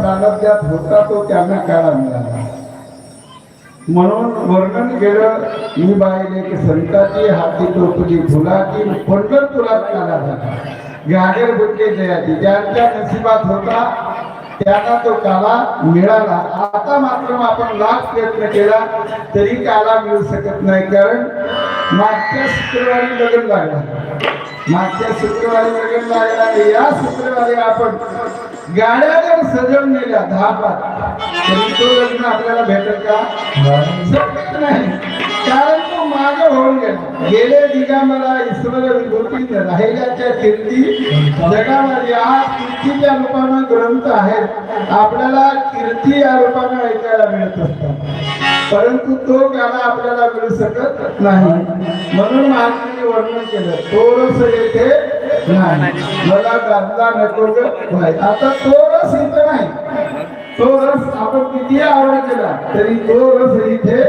प्रारब्धात होता तो त्यांना काळा मिळाला. म्हणून वर्णन केलं मी बाईले की संताची हाती टोपली फुलाची पंढरपुरात काला झाला. गाडेर बुटके जयाची ज्यांच्या नशिबात होता त्यांना तो काला मिळाला. आता मात्र आपण लाख प्रयत्न केला तरी काला मिळू शकत नाही कारण मागच्या शुक्रवारी लग्न लागला. मागच्या शुक्रवारी लग्न लागला या शुक्रवारी आपण गाड्या जर सजवून गेल्या दहा पाच. तरी तो लग्न आपल्याला भेटत का? शक्यच नाही. कारण तो मागे होऊन गेला. गेले दिगामला ईश्वर विभूती राहिल्याच्या कीर्ती जगामध्ये आज कीर्तीच्या रूपानं ग्रंथ आहेत. आपल्याला कीर्ती या रूपानं ऐकायला मिळत असतात. परंतु तो गाणं आपल्याला मिळू शकत नाही. म्हणून महाराजांनी वर्णन केलं. थोडस येथे नाही मला गाजला नको आता तो रस इथं नाही तो रस आपण किती आवड केला तरी तो रस इथे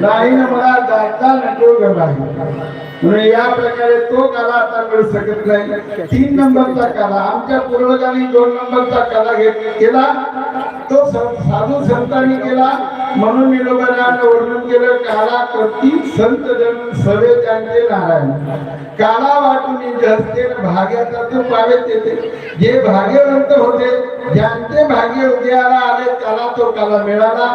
नाही ना मला गाता नको नाही म्हणून या प्रकारे तो कला आता मिळू शकत नाही तीन नंबरचा कला आमच्या पूर्वजांनी दोन नंबरचा कला घेत केला तो साधू संतांनी केला. म्हणून मी वर्णन केलं काला करती संत जन सवे त्यांचे नारायण. काला वाटून जसते भाग्याचा तर पावेत येते जे भाग्यवंत होते ज्यांचे भाग्य उदयाला आले त्याला तो काला मिळाला.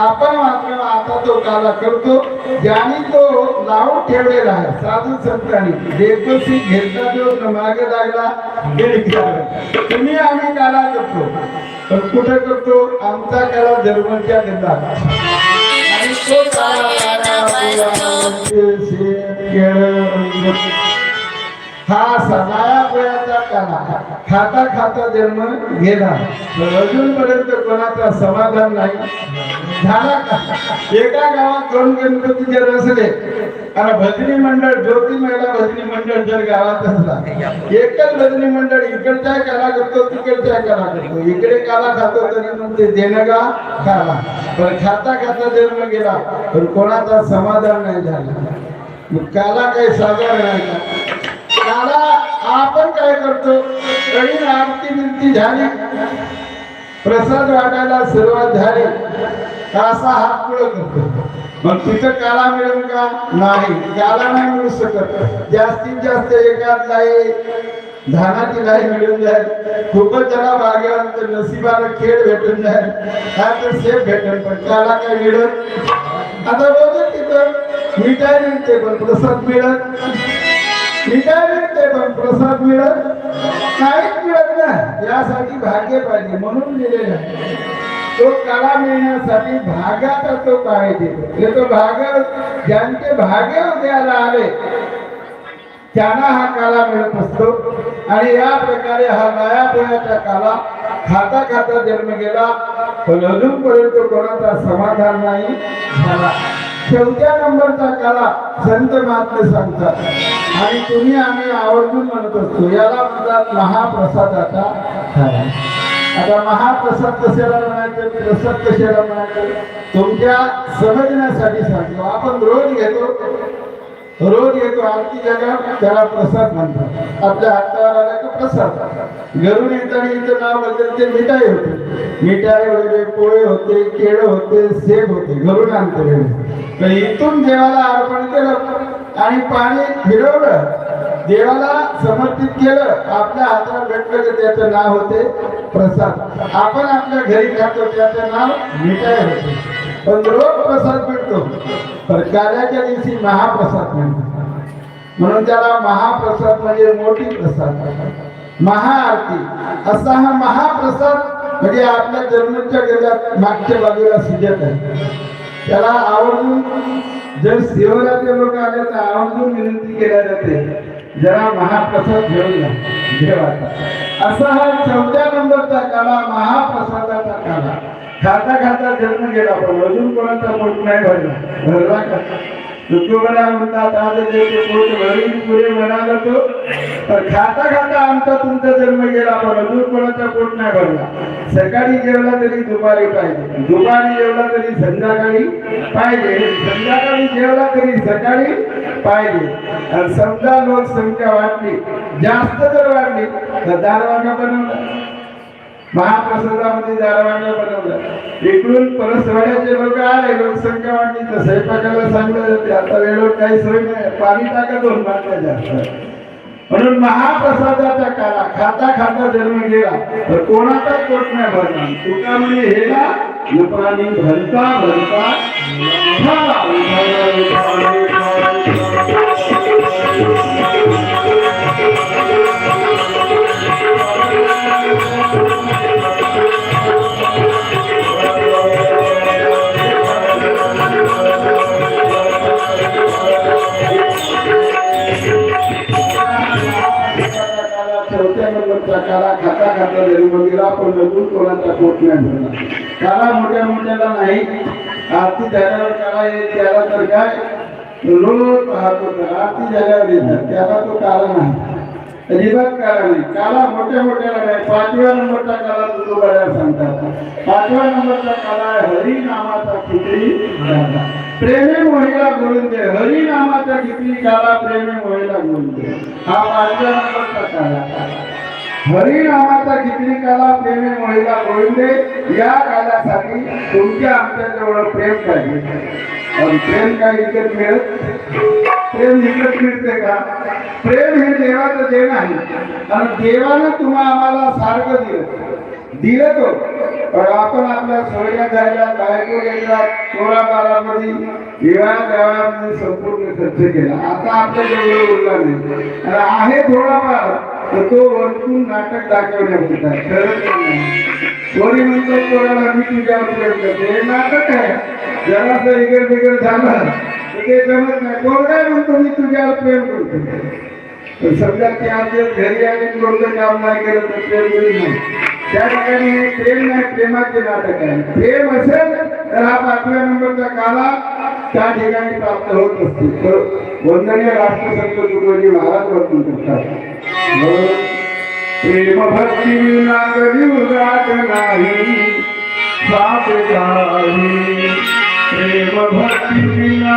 आपण मात्र आता तो काला करतो. ज्यांनी तो लावून ठेवलेला आहे. साधू संतांनी देवसी घेतला जो मागे लागला. तुम्ही आम्ही काला करतो. पण कुठे करतो? आमचा काला धर्माच्या देतात आणि तो काला काला हा सगळ्या वयाचा काला खाता खाता जन्म गेला पण अजूनपर्यंत कोणाचा समाधान नाही. झाला का? एका गावात दोन गणपती जर असले आणि भजनी मंडळ ज्योती महिला भजनी मंडळ जर गावात असला एकच भजनी मंडळ इकडच्या काला करतो तिकडच्या काला करतो. इकडे काला खातो तरी म्हणते देणं का? काला पण खाता खाता जन्म गेला पण कोणाचा समाधान नाही झाला. मग काला काही साधारण नाही का? झाला. आपण काय करतो? काही आरती बिरती झाली. प्रसाद वाटायला सुरुवात झाली. असा हात पुढे करतो? मग तिथं काला मिळेल का? नाही. काला नाही मिळू शकत. जास्तीत जास्त एकाच लाई धानाची लाई मिळून जाईल. खूपच जरा भाग्यवान तर नशिबाला खेळ भेटून जाईल. काय तर सेफ भेटेल पण त्याला काय मिळत आता बघ तिथं मिठाई मिळते पण प्रसाद मिळत ते पण प्रसाद मिळत काहीच मिळत नाही. यासाठी भाग्य पाहिजे म्हणून दिलेलं आहे. तो कला मिळण्यासाठी भागाचा तो काय देतो हे तो भाग ज्यांचे भाग्य उद्याला आले त्यांना हा काला मिळत असतो. आणि या प्रकारे हा नया काला खाता खाता जन्म गेला. पण अजूनपर्यंत कोणाचा समाधान नाही झाला. शेवट्या नंबरचा काला संत महात्मे सांगतात. आणि तुम्ही आम्ही आवर्जून म्हणत असतो याला म्हणतात महाप्रसादाचा काला आता महाप्रसाद कशाला म्हणायचं? प्रसाद कशाला म्हणायचं? तुमच्या समजण्यासाठी सांगतो. आपण रोज घेतो. रोज येतो आरती जगा त्याला प्रसाद म्हणतात. आपल्या हातावर आला की प्रसाद. घरून येताना इथं नाव बदलते मिठाई होते. मिठाई वगैरे पोळे होते केळ होते सेब होते घरून आणतो तर इथून देवाला अर्पण केलं आणि पाणी फिरवलं. देवाला समर्पित केलं. आपल्या हाताला भेटलं त्याचं नाव होते प्रसाद. आपण आपल्या घरी खातो त्याचं नाव मिठाई होते. पण रोज प्रसाद मिळतो तर कार्याच्या दिवशी महाप्रसाद मिळतो म्हणून त्याला महाप्रसाद म्हणजे मोठी प्रसाद महाआरती. असा हा महाप्रसाद म्हणजे आपल्या जन्मच्या गेल्या मागच्या बाजूला सुजत आहे. त्याला आवर्जून जर शिवराचे लोक आले तर आवर्जून विनंती केल्या जाते. जरा महाप्रसाद घेऊन या. देवाचा असा हा चौथ्या नंबरचा काला महाप्रसादाचा काला. खाता खाता जन्म गेला पण अजून कोणाचा पोट नाही भरला. भरला का? तुकोबरा म्हणतात आज देते पोट भरून पुरे म्हणाला तो. तर खाता खाता आमचा तुमचा जन्म गेला पण अजून कोणाचा पोट नाही भरला. सकाळी जेवला तरी दुपारी पाहिजे. दुपारी जेवला तरी संध्याकाळी पाहिजे. संध्याकाळी जेवला तरी सकाळी पाहिजे. समजा लोकसंख्या वाढली जास्त जर वाढली तर दारवाजा बनवला. महाप्रसादामध्ये दारवाड्या बनवल्या इकडून परसवाड्याचे लोक आले लोकसंख्या वाढली तर स्वयंपाकाला सांगलं जाते. आता वेळेवर काही सोय नाही. पाणी टाका दोन बाटल्या जास्त. म्हणून महाप्रसादाचा काला खाता खाता जन्म गेला. तर कोणाचा पोट नाही भरणार. तुका म्हणजे हेला न भरता भरता. चौथ्या नंबरचा खाता खाता जरी मंदिरा पण नजून कोणाचा पोट नाही भरला काला मोठ्या मोठ्याला नाही. आरती झाल्यावर काला येत त्याला तर काय? रोज पाहतो तर आरती झाल्यावर येतात त्याला तो काला नाही. अजिबात काला नाही. काला मोठ्या मोठ्याला नाही. पाचव्या नंबरचा काला तुकोबाऱ्या सांगतात. पाचव्या नंबरचा काला हरी नामाचा खिचडी काला. प्रेमे मोहिला दे. हरी नामाचा खिचडी काला प्रेमे मोहिला दे. हा पाचव्या नंबरचा काला. हरी नामाचा किती काला प्रेमे महिला गोविंदे या कालासाठी तुमच्या आमच्या जवळ प्रेम पाहिजे. आणि प्रेम काय इकडे मिळत? प्रेम विकत मिळते का? प्रेम हे देवाचं देण आहे. आणि देवानं तुम्हा आम्हाला सारखं दिलं. दिलं तो. पण आपण आपल्या सोयऱ्या जायला बायको यायला चोरा बारामध्ये विवाह संपूर्ण खर्च केला. आता आपल्या जवळ उरला नाही आहे थोडाफार. तर तो वरतून नाटक दाखवण्यापुरता खरंच नाही. कोणी म्हणतो कोणाला मी तुझ्या उपयोग करते? हे नाटक आहे. जरासं इगर बिगर झालं तर ते जमत नाही. कोण काय म्हणतो मी तुझ्यावर उपयोग करतो? तर समजा ते आमच्या घरी आले कोणतं काम नाही केलं तर प्रेम मिळत नाही. त्या ठिकाणी हे प्रेम नाही प्रेमाचे नाटक आहे. प्रेम असेल तर हा पाचव्या नंबरचा काला त्या ठिकाणी प्राप्त होत असते तर वंदनीय राष्ट्रसंत तुकडोजी महाराज वर्तन करतात. प्रेम भक्ती नागरी उदात नाही. साप नाही प्रेम भक्ती विना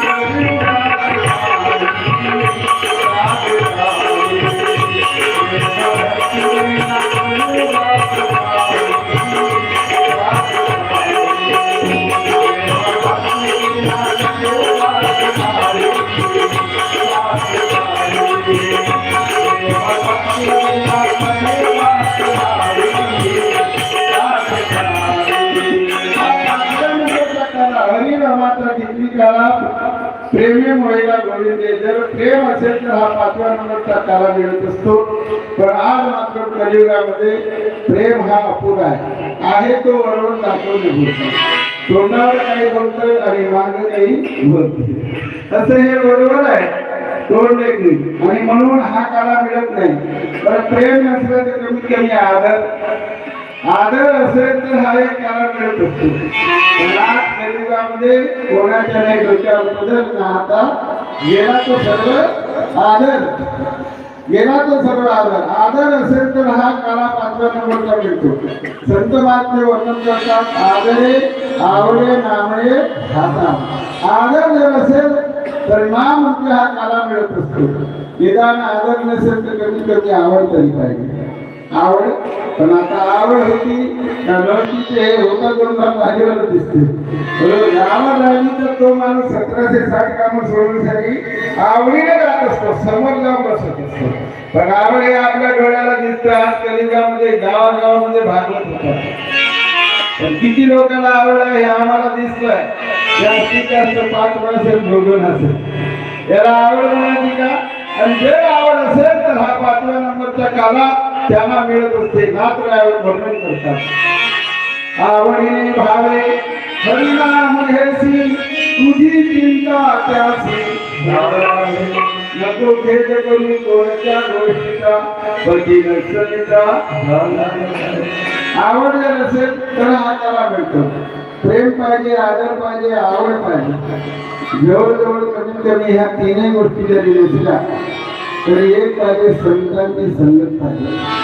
म्हणजे जर प्रेम असेल तर हा पाचव्या नंबरचा त्याला मिळत असतो. पण आज मात्र कलियुगामध्ये प्रेम हा अपुरा आहे. आहे तो वळवून दाखवून बोलतो तोंडावर काही बोलतोय आणि मागे काही बोलतोय. असं हे बरोबर आहे. तोंड एक आणि म्हणून हा काला मिळत नाही. पण प्रेम नसलं तर कमीत कमी आदर. आदर असेल तर हा एक काला मिळत असतो. कलियुगामध्ये कोणाच्या नाही डोक्यावर बदल ना आता येणार तो सर्व आदर. येणार तो सर्व आदर. आदर असेल तर हा काला पाचव्या नंबरचा मिळतो. संत महात्मे वर्णन करतात आदरे आवडे नामळे हाता. आदर जर असेल तर नाम म्हणजे हा काला मिळत असतो. निदान आदर नसेल तर कधी कधी आवड तरी पाहिजे. आवड. पण आता आवड होती नवशीचे हे होता दोन भाग भाजीवर दिसते. बरोबर? आवड राहिली तर तो माणूस सतराशे साठ कामं सोडवण्यासाठी आवडीने जात असतो समोर जाऊन बसत असतो. पण आवड हे आपल्या डोळ्याला दिसतं आज कलिंगामध्ये गावागावामध्ये भागवत होतात पण किती लोकांना आवड आहे हे आम्हाला दिसतंय. जास्तीत जास्त पाच पर्सेंट भोगून असेल. याला आवड म्हणायची का? आणि जे आवड असेल तर हा पाचव्या नंबरचा काला त्यांना मिळत असते नातरावर वर्णन करतात. आवडी भावे हरिनाम घेसी तुझी चिंता त्यासी नको भेद करू कोणत्या गोष्टीचा पती नसता आवड जर असेल तर हा त्याला मिळतो. प्रेम पाहिजे आदर पाहिजे आवड पाहिजे. जवळजवळ कमीत कमी ह्या तीनही गोष्टी जरी दिल्या तरी एक पाहिजे संतांची संगत पाहिजे.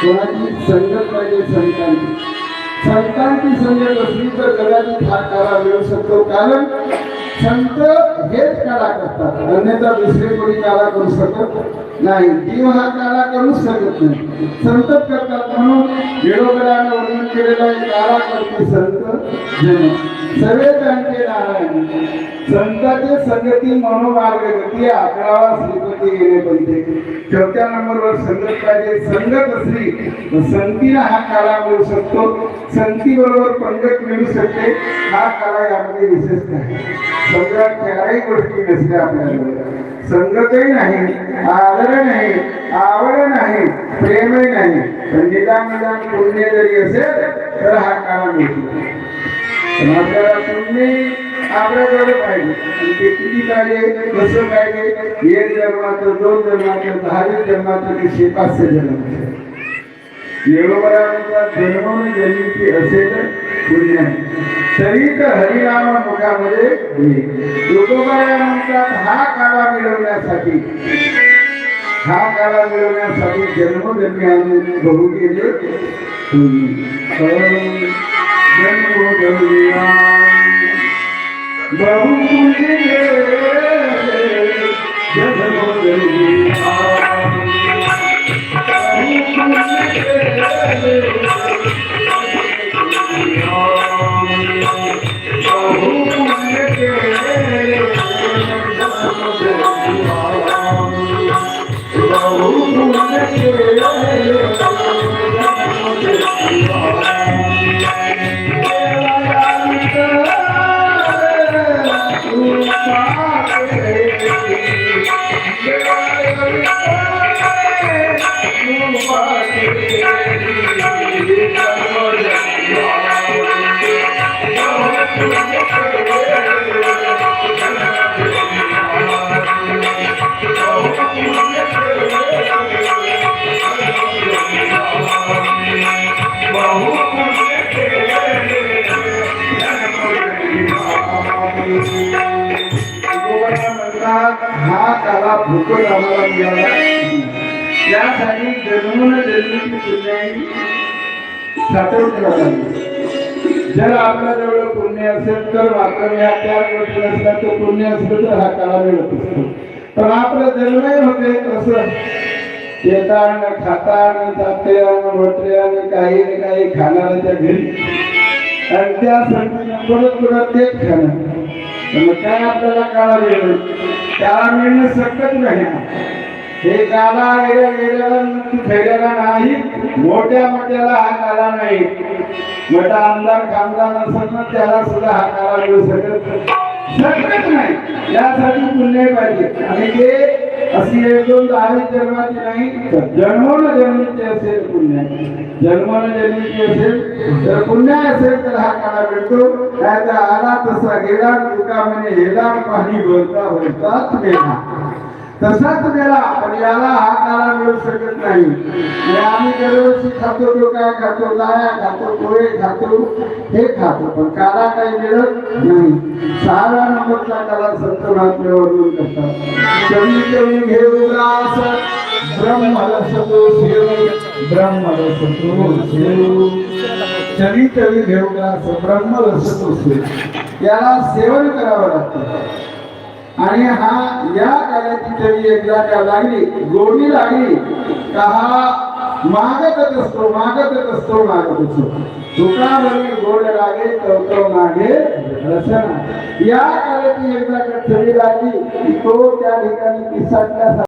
कोणाची संगत पाहिजे संतांची संतांची संगत असली तर कदाचित हा कला मिळू शकतो. कारण संत हेच कला करतात अन्यथा दुसरे कोणी कला करू शकत नाही जीव हा काळा करूच शकत नाही. संत करतात म्हणून वेळोवेळाने वर्णन केलेला एक काळा करते संत जन. सर्वे त्यांचे नारायण. संतांचे संगती मनोमार्ग गती अकरावा श्रीपती गेले पाहिजे चौथ्या नंबरवर संगत पाहिजे संगत असली तर संगतीला हा काळा मिळू शकतो. संती बरोबर पंगत मिळू शकते. हा काळा यामध्ये विशेष नाही समजा चारही गोष्टी नसल्या आपल्याला. संगतही नाही आदर नाही आवड नाही प्रेमही नाही. पण निदान निदान पुण्य जरी असेल तर हा काळा मिळतो. आपल्याला पुण्य आपल्याकडे पाहिजे. ते किती पाहिजे कसं पाहिजे एक जन्माचं दोन जन्माचं दहावी जन्माचं ते शेपास्य जन्म येळोबराचा जन्म जन्मीची असेल पुण्य आहे. तरी तर हरिनाम मुखामध्ये तुकोबाया म्हणतात हा काळा मिळवण्यासाठी हा काळा मिळवण्यासाठी जन्मजन्मी आम्ही बहु केले. बहु करता हा काला फुकट आम्हाला मिळाला. त्यासाठी जन्मून जन्मीची पुण्याई साठवून ठेवायला जर आपल्याजवळ पुण्य असेल तर मात्र या चार गोष्टी नसल्या तर पुण्य असलं तर हा काळा मिळत असतो. पण आपलं जन्मही होते तसं येता न खाता न जाते न वटरे न काही न काही खाणाऱ्याच्या घरी. आणि त्या संगतीनं परत परत तेच खाणं. मग काय आपल्याला काळा मिळेल त्याला मिळणं शक्यच नाही. हे काला गेल्या गेल्याला मृत्यू नाही. मोठ्या मोठ्याला हा काला नाही. मोठा आमदार खामदार असेल ना त्याला सुद्धा हा काला मिळू शकत शकत नाही. यासाठी पुण्य पाहिजे. आणि ते अशी एक दोन जन्माची नाही. जन्मोन जन्मीची असेल पुण्य. जन्मोन जन्मीची असेल तर पुण्य असेल तर हा काळा मिळतो नाही तर आला तसा गेला तुका म्हणे हेला पाणी बोलता गेला तसाच गेला पण याला हा काळा मिळू शकत नाही. आम्ही दरवर्षी खातो तो काय खातो लाया खातो पोहे खातो हे खातो पण काळा काही मिळत नाही. सहाव्या नंबरचा काळा संत महात्मे वर्णन करतात. कवी कवी घेऊ ग्रास ब्रह्मरसतो सेव ब्रह्मरसतो सेव. चवी चवी घेऊ ग्रास ब्रह्मरसतो सेव. याला सेवन करावं लागतं. आणि हा या काळाची तरी एकदा त्या लागली गोडी लागली का हा मागतच असतो मागतच असतो मागत असतो. गोड लागे कवतव मागे रसना या काळाची एकदा का लागली तो त्या ठिकाणी पिसाटल्या